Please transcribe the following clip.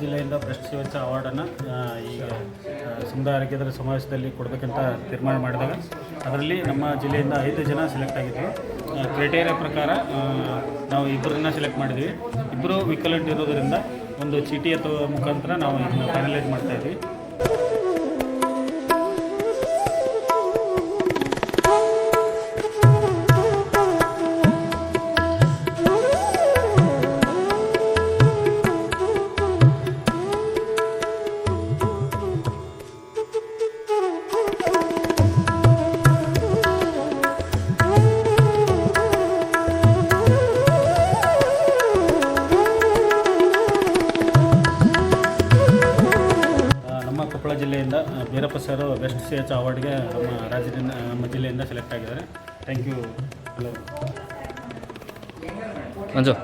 C ಸಿವಚ್ಚ ಅವಾರ್ಡನ್ನು ಈಗ ಸುಂದರ ಆರೋಗ್ಯದ ಸಮಾವೇಶದಲ್ಲಿ ಕೊಡಬೇಕಂತ ತೀರ್ಮಾನ ಮಾಡಿದಾಗ ಅದರಲ್ಲಿ ನಮ್ಮ ಜಿಲ್ಲೆಯಿಂದ ಐದು ಜನ ಸೆಲೆಕ್ಟ್ ಆಗಿದ್ವಿ. ಕ್ರೈಟೇರಿಯಾ ಪ್ರಕಾರ ನಾವು ಇಬ್ಬರನ್ನ ಸೆಲೆಕ್ಟ್ ಮಾಡಿದ್ವಿ. ಇಬ್ಬರು ವಿಕಲೆಂಟ್ ಇರೋದರಿಂದ ಒಂದು ಚೀಟಿ ಅಥವಾ ಮುಖಾಂತರ ನಾವು ಇದನ್ನು ಫೈನಲೈಸ್ ಮಾಡ್ತಾ ಕೊಪ್ಪಳ ಜಿಲ್ಲೆಯಿಂದ Beerappa sir best C H ಅವಾರ್ಡ್ಗೆ ನಮ್ಮ ರಾಜ್ಯದಿಂದ, ನಮ್ಮ ಜಿಲ್ಲೆಯಿಂದ ಸೆಲೆಕ್ಟ್ ಆಗಿದ್ದಾರೆ. Thank you hello Manju.